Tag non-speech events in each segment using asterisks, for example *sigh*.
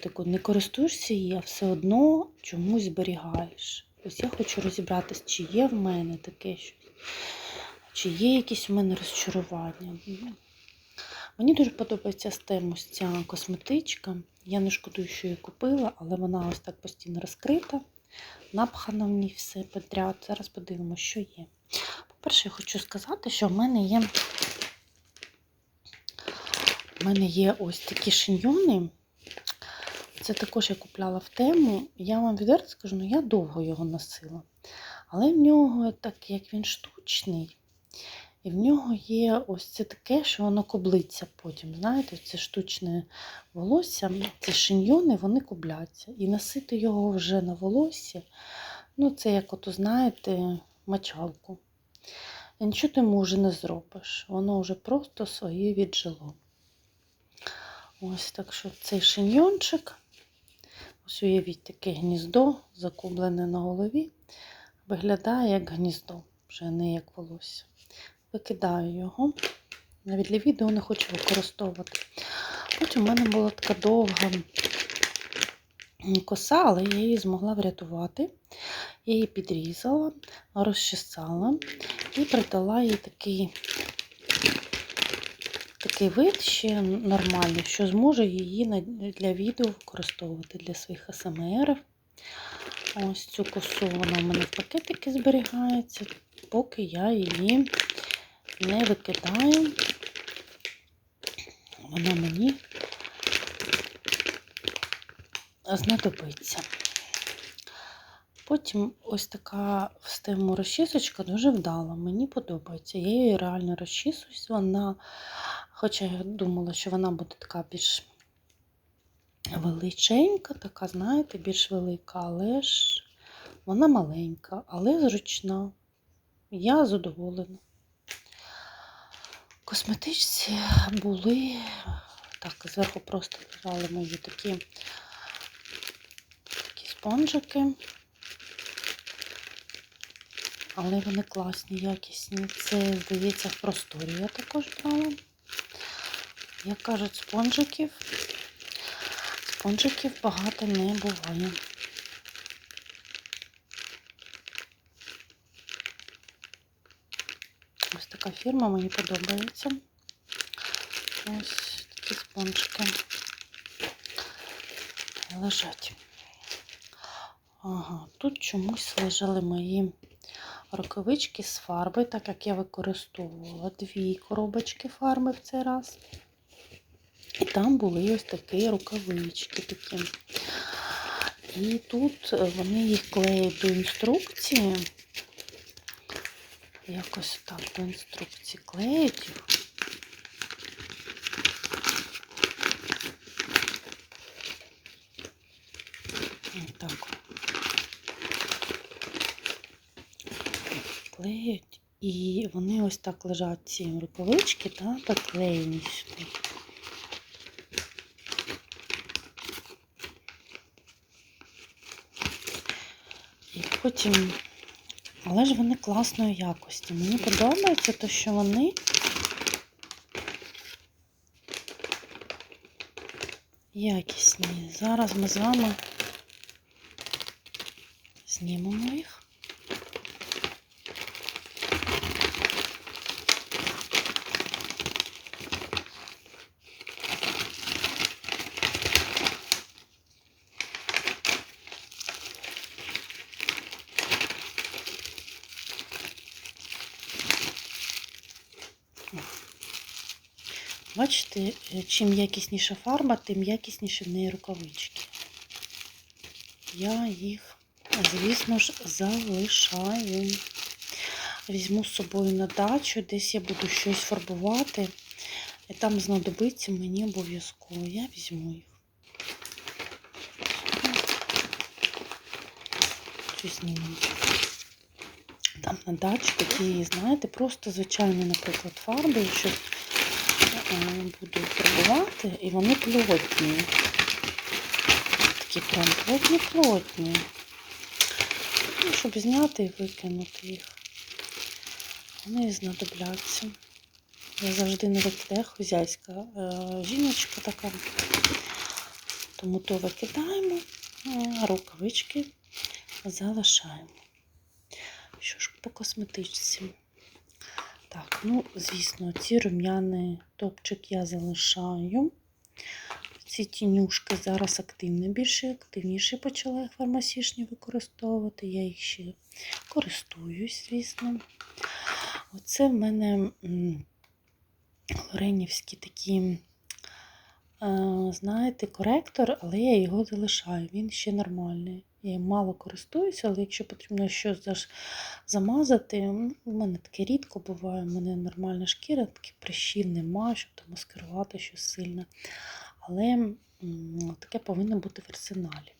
косметику не користуєшся її, а все одно чомусь зберігаєш. Ось я хочу розібратися, чи є в мене таке щось, чи є якісь в мене розчарування. Мені дуже подобається стемус ця косметичка. Я не шкодую, що її купила, але вона ось так постійно розкрита, напхана в ній все подряд. Зараз подивимося, що є. По-перше, я хочу сказати, що в мене є. У мене є ось такі шиньйони. Це також я купляла в тему. Я вам відверто скажу, ну я довго його носила. Але в нього, так як він штучний, і в нього є ось це таке, що воно коблиться потім. Знаєте, це штучне волосся, ці шиньйони, вони кубляться. І носити його вже на волосі, ну це як ото, знаєте, мочалку. І нічого ти йому вже не зробиш. Воно вже просто своє віджило. Ось так що цей шиньйончик. Ось уявіть таке гніздо, закублене на голові. Виглядає як гніздо, вже не як волосся. Викидаю його. Навіть для відео не хочу використовувати. Потім в мене була така довга коса, але я її змогла врятувати. Я її підрізала, розчесала і придала їй такий такий вид ще нормальний, що зможу її для відео використовувати для своїх АСМР. Ось цю косу вона в мене в пакетики зберігається, поки я її не викидаю. Вона мені знадобиться. Потім ось така стему розчісочка дуже вдала. Мені подобається. Я її реально розчісуюсь. Вона, хоча я думала, що вона буде така більш величенька, така, знаєте, більш велика, але ж вона маленька, але зручна. Я задоволена. Косметичці були, так, зверху просто лежали мої такі, такі спонжики. Але вони класні, якісні. Це, здається, в просторі я також брала. Як кажуть, спонжиків. Спонжиків багато не буває. Ось така фірма мені подобається. Ось такі спонжики лежать. Ага, тут чомусь лежали мої рукавички з фарби, так як я використовувала дві коробочки фарби в цей раз. І там були ось такі рукавички такі. І тут вони їх клеють до інструкції. Якось так до інструкції клеють їх. Так. Клеють. І вони ось так лежать ці рукавички та приклеєні сюди. Потім, але ж вони класної якості. Мені подобається те, що вони якісні. Зараз ми з вами знімемо їх. Бачите, чим якісніша фарба, тим якісніші в неї рукавички. Я їх, звісно ж, залишаю. Візьму з собою на дачу, десь я буду щось фарбувати. І там знадобиться мені обов'язково. Я візьму їх. Там на дачі такі, знаєте, просто звичайні, наприклад, фарби, щось буду фарбувати, і вони плотні. Такі прям плотні-плотні. Ну, щоб зняти і викинути їх. Вони знадобляться. Я завжди не викидаю хозяйська е, жіночка така. Тому то викидаємо, а рукавички залишаємо. Що ж по косметичці? Так, ну, звісно, ці рум'яний топчик я залишаю. Ці тінюшки зараз активні, більше активніше почала їх фармасішні використовувати. Я їх ще користуюсь, звісно. Оце в мене м, лоренівський такий, е, знаєте, коректор, але я його залишаю. Він ще нормальний. Я мало користуюся, але якщо потрібно щось замазати, у мене таке рідко буває, у мене нормальна шкіра, таких прищів нема, щоб там маскирувати щось сильне. Але таке повинно бути в арсеналі.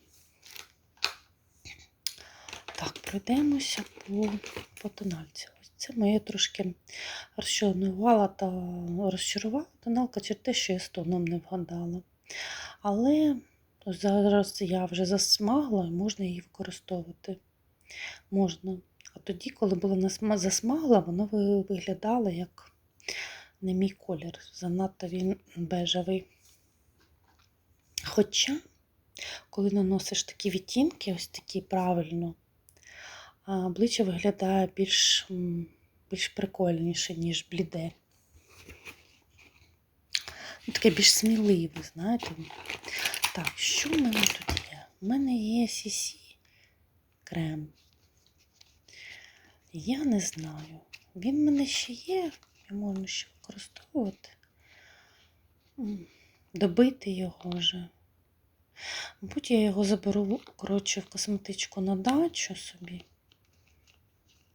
Так, пройдемося по, по тональці. Ось це моє трошки розчарувала та розчарувала тоналка через те, що я з тоном не вгадала. Але зараз я вже засмагла і можна її використовувати. Можна. А тоді, коли була засмагла, воно ви- виглядало як не мій колір. Занадто він бежевий. Хоча, коли наносиш такі відтінки, ось такі правильно, обличчя виглядає більш, більш прикольніше, ніж бліде. Таке більш сміливе, знаєте. Так, що в мене тут є? У мене є CC крем. Я не знаю. Він в мене ще є, я можу ще використовувати. Добити його вже. Мабуть, я його заберу, коротше, в косметичку на дачу собі.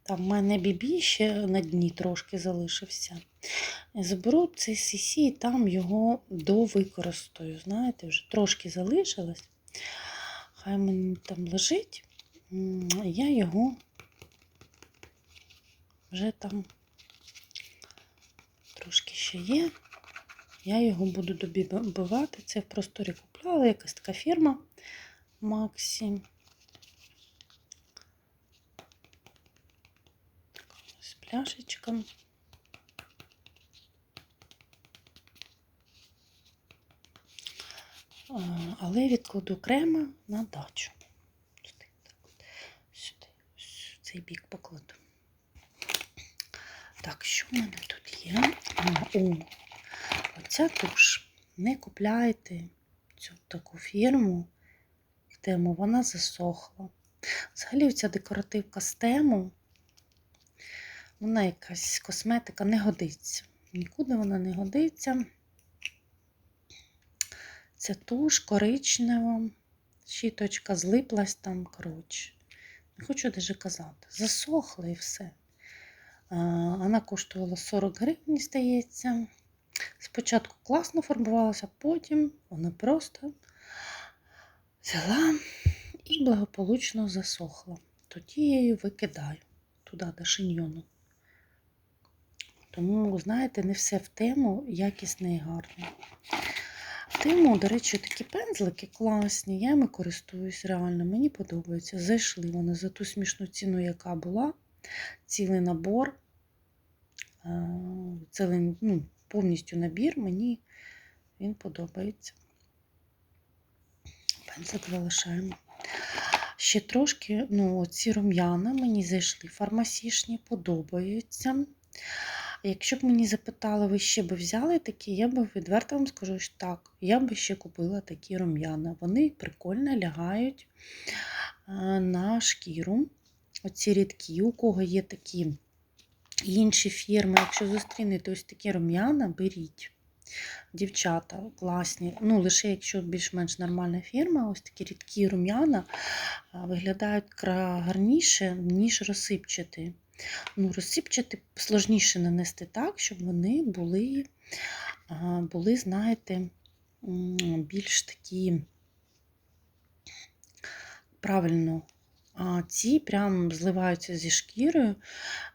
Там в мене бібі ще на дні трошки залишився. Я Заберу цей CC і там його довикористаю. Знаєте, вже трошки залишилось. Хай мені там лежить. Я його вже там трошки ще є. Я його буду добивати. Це в просторі купляла, якась така фірма Максі. Така ось пляшечка. Але відкладу крема на дачу. Сюди. В цей бік покладу. Так, що в мене тут є? О, оця туш. Не купляйте цю таку фірму в тему, вона засохла. Взагалі ця декоративка з тему, вона якась косметика не годиться. Нікуди вона не годиться. Це туш коричнева, щіточка злиплась там, коротше. Не хочу даже казати. Засохла і все. Вона коштувала 40 гривень, здається. Спочатку класно фарбувалася, потім вона просто взяла і благополучно засохла. Тоді я її викидаю туди до шиньйону. Тому, знаєте, не все в тему якісне і гарне. В тему, до речі, такі пензлики класні, я ними користуюсь реально, мені подобається. Зайшли вони за ту смішну ціну, яка була. Цілий набор. Е, Цілий, ну, повністю набір, мені він подобається. Пензлик залишаємо. Ще трошки, ну, ці рум'яна мені зайшли фармасішні, подобаються. Якщо б мені запитали, ви ще б взяли такі, я б відверто вам скажу, що так, я б ще купила такі рум'яна. Вони прикольно лягають е, на шкіру. Оці рідкі, у кого є такі інші фірми, якщо зустрінете ось такі рум'яна, беріть. Дівчата класні. Ну, лише якщо більш-менш нормальна фірма, ось такі рідкі рум'яна виглядають гарніше, ніж розсипчаті. Ну, розсипчаті сложніше нанести так, щоб вони були, були знаєте, більш такі правильно. А ці прям зливаються зі шкірою,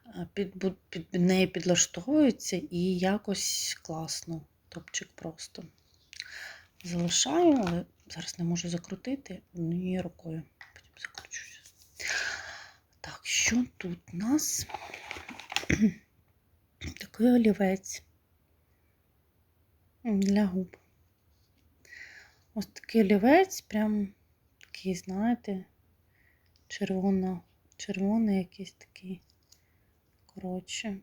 а, під, під неї підлаштовуються і якось класно. Топчик просто. Залишаю, але зараз не можу закрутити однією рукою. Потім закручуся. Так, що тут у нас? *clears throat* Такий олівець для губ. Ось такий олівець, прям такий, знаєте, червоно, червоний якийсь такий. Коротше.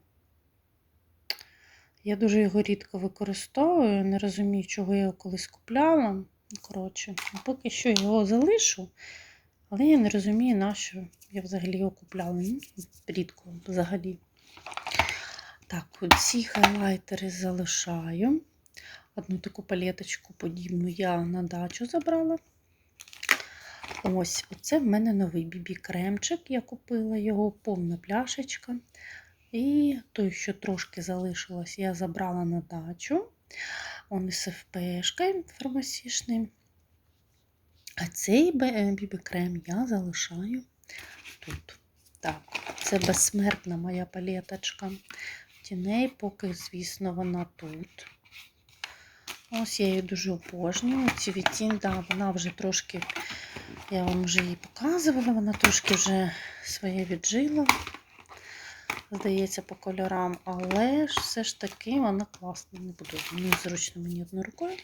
Я дуже його рідко використовую, не розумію, чого я його колись купляла. Коротше, поки що його залишу, але я не розумію, на що я взагалі його купляла. Рідко взагалі. Так, ці хайлайтери залишаю. Одну таку палеточку подібну я на дачу забрала. Ось, оце в мене новий бібі-кремчик. Я купила його, повна пляшечка. І той, що трошки залишилось, я забрала на дачу. Он із ФПшкою фармасішним. А цей бібі-крем я залишаю тут. Так, це безсмертна моя палеточка. Тіней, поки, звісно, вона тут. Ось я її дуже обожнюю. Ці відтінь, да, вона вже трошки, я вам вже її показувала, вона трошки вже своє віджила. Здається, по кольорам, але ж все ж таки вона класна. Не буду незручно мені одною рукою.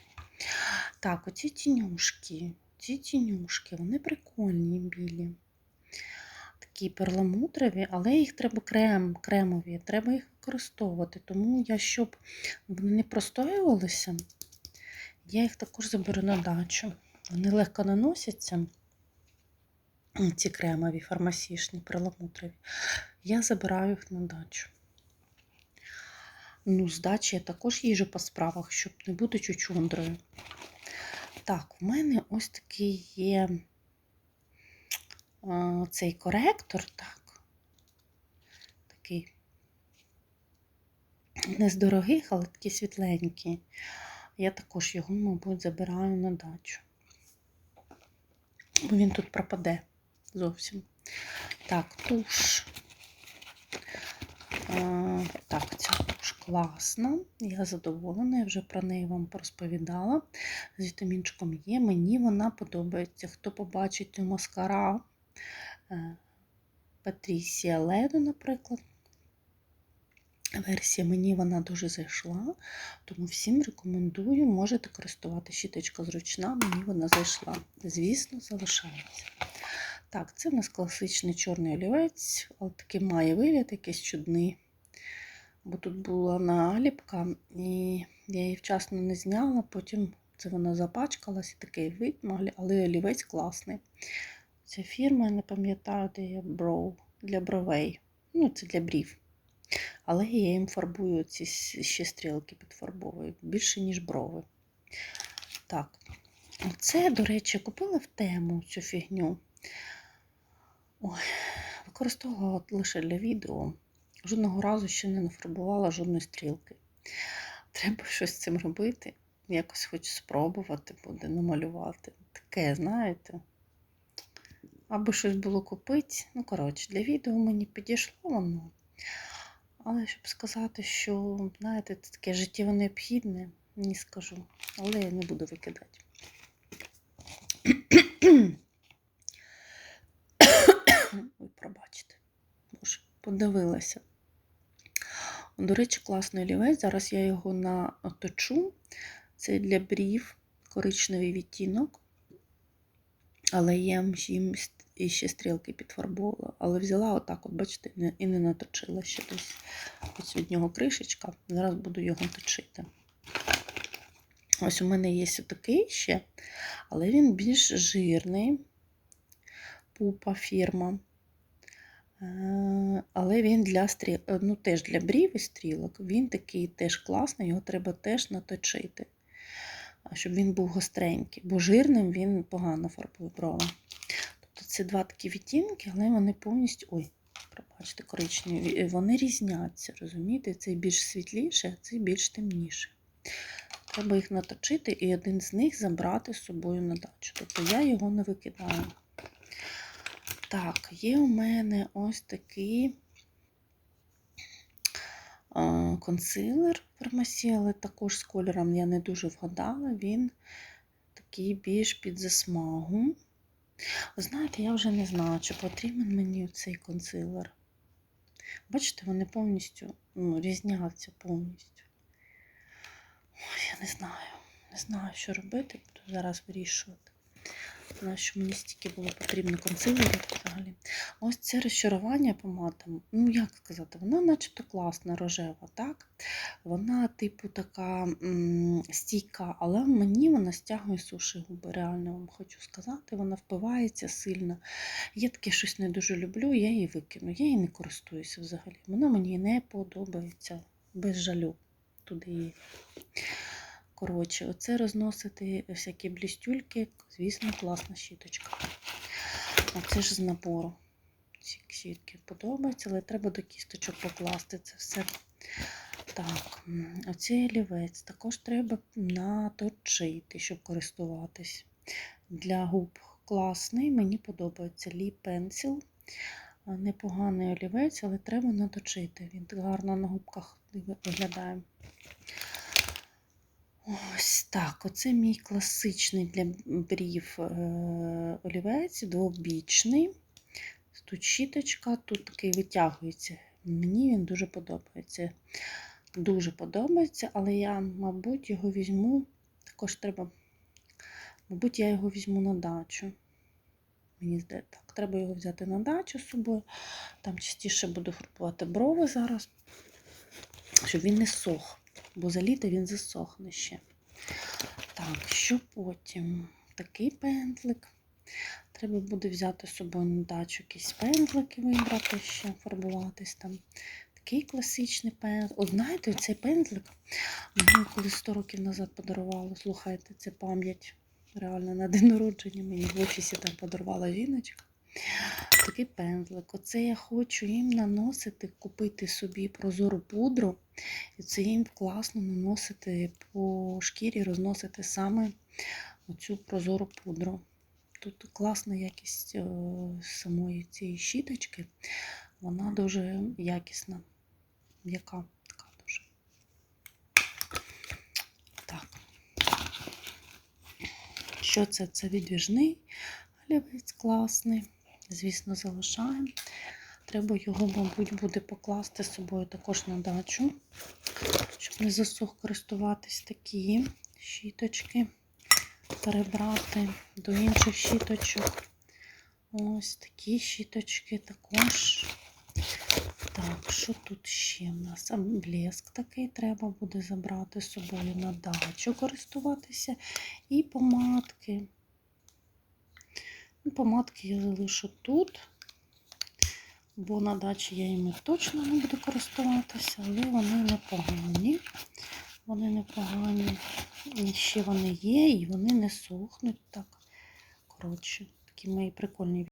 Так, оці тінюшки, ці тінюшки, вони прикольні, білі. Такі перламутрові, але їх треба крем, кремові, треба їх використовувати. Тому я, щоб вони не простоювалися, я їх також заберу на дачу. Вони легко наносяться, ці кремові, фармасішні, перламутрові. Я забираю їх на дачу. Ну, з дачі я також їжу по справах, щоб не бути чучундрою. Так, в мене ось такий є цей коректор, так. Такий не з дорогих, але такий світленький. Я також його, мабуть, забираю на дачу. Бо він тут пропаде зовсім. Так, туш. А, так, ця класна. Я задоволена, я вже про неї вам розповідала. З вітамінчиком є. Мені вона подобається. Хто побачить цю маскара е, Патрісія Ледо, наприклад. Версія мені вона дуже зайшла, тому всім рекомендую, можете користувати щіточка зручна, мені вона зайшла. Звісно, залишається. Так, це у нас класичний чорний олівець, але такий має вигляд якийсь чудний. Бо тут була наліпка, і я її вчасно не зняла, потім це вона запачкалась і такий вид, але олівець класний. Ця фірма, я не пам'ятаю, де є бров для бровей. Ну, це для брів. Але я їм фарбую ці ще стрілки підфарбовую, більше, ніж брови. Так, це, до речі, купила в тему цю фігню. Ой, використовувала лише для відео. Жодного разу ще не нафарбувала жодної стрілки. Треба щось з цим робити. Якось хочу спробувати буде намалювати. Таке, знаєте. Аби щось було купити. Ну, коротше, для відео мені підійшло воно. Але щоб сказати, що, знаєте, це таке життєво необхідне, не скажу. Але я не буду викидати. *coughs* Ой, пробачте. Боже, подивилася. До речі, класний олівець. Зараз я його наточу. Це для брів, коричневий відтінок. Але я їм і ще стрілки підфарбовувала. Але взяла отак, от, бачите, і не наточила ще десь. Ось від нього кришечка. Зараз буду його точити. Ось у мене є такий ще, але він більш жирний. Пупа фірма. Але він для стріл, ну теж для брів і стрілок. Він такий теж класний, його треба теж наточити, щоб він був гостренький, бо жирним він погано фарбує брови. Тобто це два такі відтінки, але вони повністю. Ой, пробачте, коричневі, вони різняться, розумієте? Цей більш світліший, а цей більш темніший. Треба їх наточити і один з них забрати з собою на дачу. Тобто я його не викидаю. Так, є у мене ось такий консилер фармасі, але також з кольором я не дуже вгадала, він такий більш під засмагу. Знаєте, я вже не знаю, чи потрібен мені цей консилер. Бачите, вони повністю ну, різняться повністю. Ой, я не знаю. Не знаю, що робити буду. зараз вирішувати. Знаю, що мені стільки було потрібно консилерів взагалі. Ось це розчарування помада. Ну, як сказати, вона начебто класна, рожева, так? Вона, типу, така м, стійка, але мені вона стягує суші губи. Реально вам хочу сказати, вона впивається сильно. Я таке щось не дуже люблю, я її викину. Я її не користуюся взагалі. Вона мені не подобається без жалю. Туди її. Коротше, оце розносити всякі блістюльки, звісно, класна щіточка. Оце ж з набору. Ці щітки подобаються, але треба до кісточок покласти це все. Так, оцей олівець також треба наточити, щоб користуватись. Для губ класний, мені подобається Lee Pencil. Непоганий олівець, але треба наточити. Він гарно на губках виглядає. Ось так. Оце мій класичний для брів е, олівець, двобічний. Тут щіточка, тут такий витягується. Мені він дуже подобається. Дуже подобається, але я, мабуть, його візьму. Також треба, мабуть, я його візьму на дачу. Мені здається, так, треба його взяти на дачу з собою. Там частіше буду фарбувати брови зараз, щоб він не сох, бо за літо він засохне ще. Так, що потім? Такий пензлик. Треба буде взяти з собою на дачу якісь пензлики вибрати ще, фарбуватись там. Такий класичний пензлик. От знаєте, цей пензлик мені колись 100 років назад подарували. Слухайте, це пам'ять. Реально на день народження мені в офісі там подарувала жіночка. Такий пензлик. Оце я хочу їм наносити, купити собі прозору пудру. І це їм класно наносити по шкірі, розносити саме оцю прозору пудру. Тут класна якість е, самої цієї щіточки. Вона дуже якісна, м'яка така дуже. Так. Що це? Це відвіжний олівець класний. Звісно, залишаємо. Треба його, мабуть, буде покласти з собою також на дачу, щоб не засух користуватись такі щіточки, перебрати до інших щіточок. Ось такі щіточки також. Так, що тут ще в нас? Блеск такий треба буде забрати з собою на дачу користуватися. І помадки. Ну, Помадки я залишу тут, бо на дачі я їми точно не буду користуватися, але вони непогані. Вони непогані. І ще вони є, і вони не сохнуть так. Коротше, такі мої прикольні